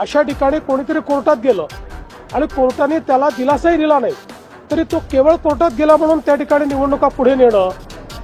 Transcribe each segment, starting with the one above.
अशा ठिकाणी कोणीतरी कोर्टात गेलं आणि कोर्टाने त्याला दिलासाही दिला नाही तरी तो केवळ कोर्टात गेला म्हणून त्या ठिकाणी निवडणुका पुढे नेणं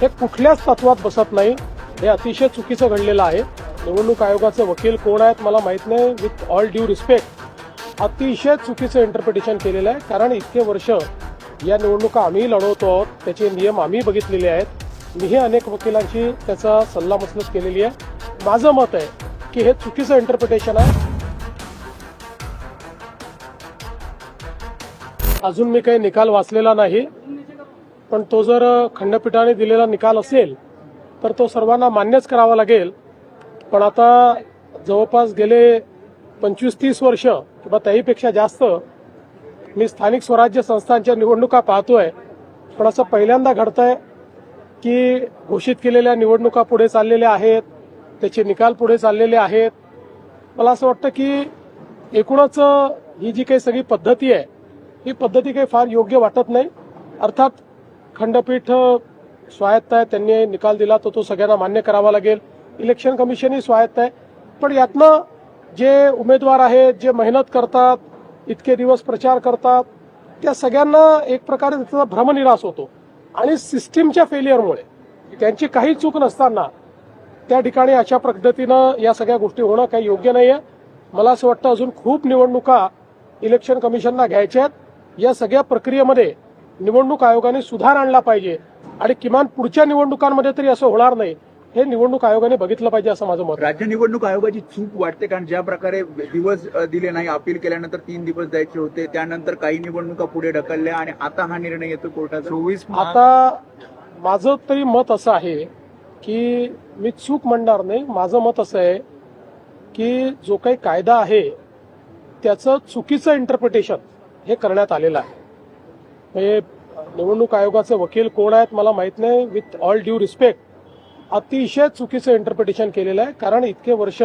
हे कुठल्याच तत्वात बसत नाही. हे अतिशय चुकीचं घडलेलं आहे. निवडणूक आयोगाचे वकील कोण आहेत मला माहीत नाही. विथ ऑल ड्यू रिस्पेक्ट अतिशय चुकीचं इंटरप्रिटेशन केलेलं आहे. कारण इतके वर्ष या निवडणुका आम्ही लढवतो आहोत. त्याचे नियम आम्ही बघितलेले आहेत. मीही अनेक वकिलांची त्याचा सल्लामसलत केलेली आहे. माझं मत आहे की हे चुकीचं इंटरप्रिटेशन आहे. अजून मी काही निकाल वाचलेला नाही पण तो जर खंडपीठाने दिलेला निकाल असेल तर तो सर्वांना मान्यच करावा लागेल. पण आता जवळपास गेले पंचवीस तीस वर्ष किंवा त्याहीपेक्षा जास्त मी स्थानिक स्वराज्य संस्थांच्या निवडणुका पाहतोय. पण असं पहिल्यांदा घडतंय की घोषित केलेल्या निवडणुका पुढे चाललेल्या आहेत त्याचे निकाल पुढे चाललेले आहेत. मला असं वाटतं की एकूणच ही जी काही सगळी पद्धती आहे ही पद्धती काही फार योग्य वाटत नाही. अर्थात खंडपीठ स्वायत्त आहे त्यांनी निकाल दिला तर तो सगळ्यांना मान्य करावा लागेल. इलेक्शन कमिशनही स्वायत्त आहे. पण यातनं जे उमेदवार आहेत जे मेहनत करतात इतके दिवस प्रचार करतात त्या सगळ्यांना एक प्रकारे त्याचा भ्रमनिरास होतो. आणि सिस्टीमच्या फेलियरमुळे त्यांची काही चूक नसताना त्या ठिकाणी अशा पद्धतीनं या सगळ्या गोष्टी होणं काही योग्य नाही आहे मला असं वाटतं अजून खूप निवडणुका इलेक्शन कमिशनला घ्यायच्या आहेत. या सगळ्या प्रक्रियेमध्ये निवडणूक आयोगाने सुधार आणला पाहिजे आणि किमान पुढच्या निवडणुकांमध्ये तरी असं होणार नाही हे निवडणूक आयोगाने बघितलं पाहिजे असं माझं मत आहे. राज्य निवडणूक आयोगाची चूक वाटते कारण ज्या प्रकारे दिवस दिले नाही अपील केल्यानंतर तीन दिवस द्यायचे होते त्यानंतर काही निवडणुका पुढे ढकलल्या आणि आता हा निर्णय येतो कोर्टाचा चोवीस आता माझं तरी मत असं आहे की मी चूक म्हणणार नाही माझं मत असं आहे की जो काही कायदा आहे त्याचं चुकीचं इंटरप्रिटेशन हे करण्यात आलेलं आहे. हे निवडणूक आयोगाचे वकील कोण आहेत मला माहीत नाही. विथ ऑल ड्यू रिस्पेक्ट अतिशय चुकीचं इंटरप्रिटेशन केलेलं आहे. कारण इतके वर्ष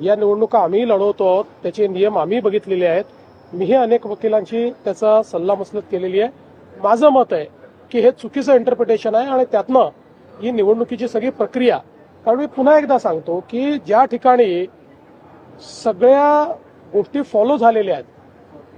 या निवडणुका आम्ही लढवतो आहोत. त्याचे नियम आम्ही बघितलेले आहेत. मीही अनेक वकिलांची त्याचा सल्लामसलत केलेली आहे. माझं मत आहे की हे चुकीचं इंटरप्रिटेशन आहे आणि त्यातनं ही निवडणुकीची सगळी प्रक्रिया. कारण मी पुन्हा एकदा सांगतो की ज्या ठिकाणी सगळ्या गोष्टी फॉलो झालेल्या आहेत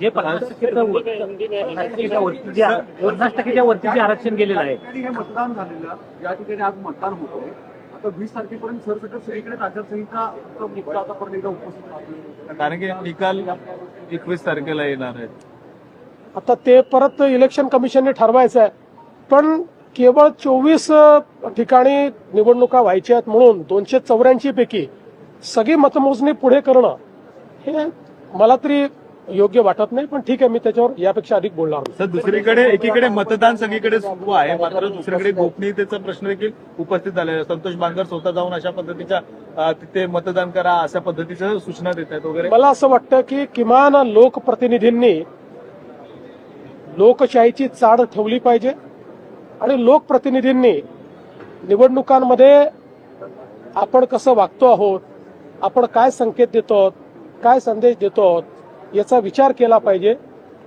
जे पन्नास टक्केच्या वर- पन्नास टक्केच्या वरती जे पन्नास टक्केच्या वरती जे आरक्षण गेलेलं आहे. हे मतदान झालेलं या ठिकाणी आज मतदान होतोय. आता वीस तारखेपर्यंत सरसकट सगळीकडे आचारसंहिता चा मुद्दा आतापर्यंत एकदा उपस्थित राहतो कारण की निकाल एकवीस तारखेला येणार आहेत. आता ते परत इलेक्शन कमिशनने ठरवायचं आहे. पण केवळ चोवीस ठिकाणी निवडणुका व्हायच्या आहेत म्हणून दोनशे चौऱ्याऐंशी पैकी सगळी मतमोजणी पुढे करणं हे मला तरी योग्य वाटत नाही पण ठीक आहे मी त्याच्यावर यापेक्षा अधिक बोलणार नाही. सर दुसरीकडे एकीकडे मतदान सगळीकडे सुरू आहे मात्र दुसरीकडे गोपनीयतेचा प्रश्न देखील उपस्थित झालेला आहे. संतोष बांगर स्वतः जाऊन अशा पद्धतीच्या अ, तिथे मतदान करा अशा पद्धतीच्या सूचना देत आहेत वगैरे. मला असं वाटतं की किमान लोकप्रतिनिधींनी लोकशाहीची चाड ठेवली पाहिजे आणि लोकप्रतिनिधींनी निवडणुकांमध्ये आपण कसं वागतो आहोत आपण काय संकेत देतो आहोत काय संदेश देतो आहोत याचा विचार केला पाहिजे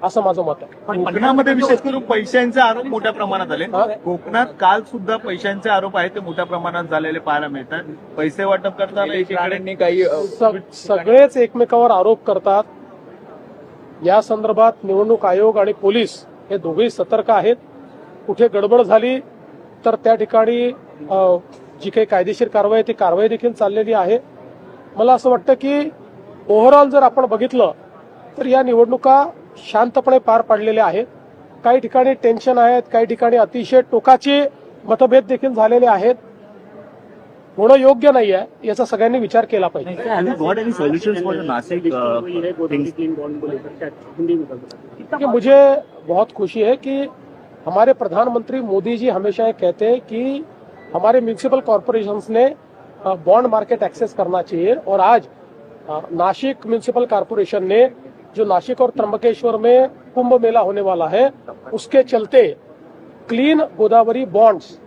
असं माझं मत आहे. कोकणामध्ये विशेष करून पैशांचे आरोप मोठ्या प्रमाणात आले. हा? कोकणात काल सुद्धा पैशांचे आरोप आहेत ते मोठ्या प्रमाणात झालेले पाहायला मिळतात. पैसे वाटप करताना एकीकडे राणेंनी काही अ, स- सगळेच एकमेकावर आरोप करतात. या संदर्भात निवडणूक आयोग आणि पोलीस हे दोघेही सतर्क आहेत. कुठे गडबड झाली तर त्या ठिकाणी अ, जी काही कायदेशीर कारवाई आहे ती कारवाई देखील चाललेली आहे. मला असं वाटतं की ओव्हरऑल जर आपण बघितलं तर या निवडणुका शांतपणे पार पाडलेल्या आहेत. काही ठिकाणी टेन्शन आहेत काही ठिकाणी अतिशय टोकाचे मतभेद देखील झालेले आहेत. होणं योग्य नाही आहे याचा सगळ्यांनी विचार केला पाहिजे. कि मुझे बहुत खुशी है कि हमारे प्रधानमंत्री मोदी जी हमेशा ये कहते हैं कि हमारे म्यूनिसिपल कॉरपोरेशंस ने बॉन्ड मार्केट एक्सेस करना चाहिए और आज अ, नासिक म्यूनिसिपल कॉरपोरेशन ने जो नासिक और त्र्यंबकेश्वर में कुंभ मेला होने वाला है, उसके चलते क्लीन गोदावरी बॉन्ड्स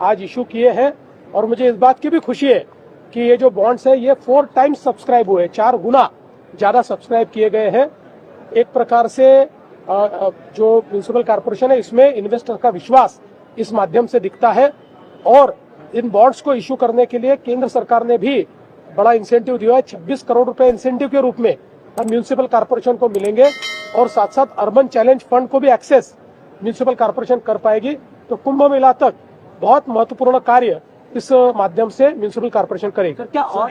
आज इशू किए हैं। और मुझे इस बात की भी खुशी है कि ये जो बॉन्ड्स है, ये फोर टाइम्स सब्सक्राइब हुए चार गुना ज़्यादा सब्सक्राइब किए गए हैं। एक प्रकार से जो म्यूनिसिपल कॉर्पोरेशन है, इसमें इन्वेस्टर का विश्वास इस माध्यम से दिखता है। और इन बॉन्ड्स को इश्यू करने के लिए केंद्र सरकार ने भी बड़ा इंसेंटिव दिया है 26 करोड़ रुपए इंसेंटिव के रूप में। हम म्यूनिसिपल कॉर्पोरेशन को मिलेंगे और साथ साथ अर्बन चैलेंज फंड को भी एक्सेस म्यूनिसिपल कॉर्पोरेशन कर पाएगी। तो कुंभ मेला तक बहुत महत्त्वपूर्ण कार्य इस माध्यम से म्यूनिसिपल कॉर्पोरेशन करेगी। सर क्या और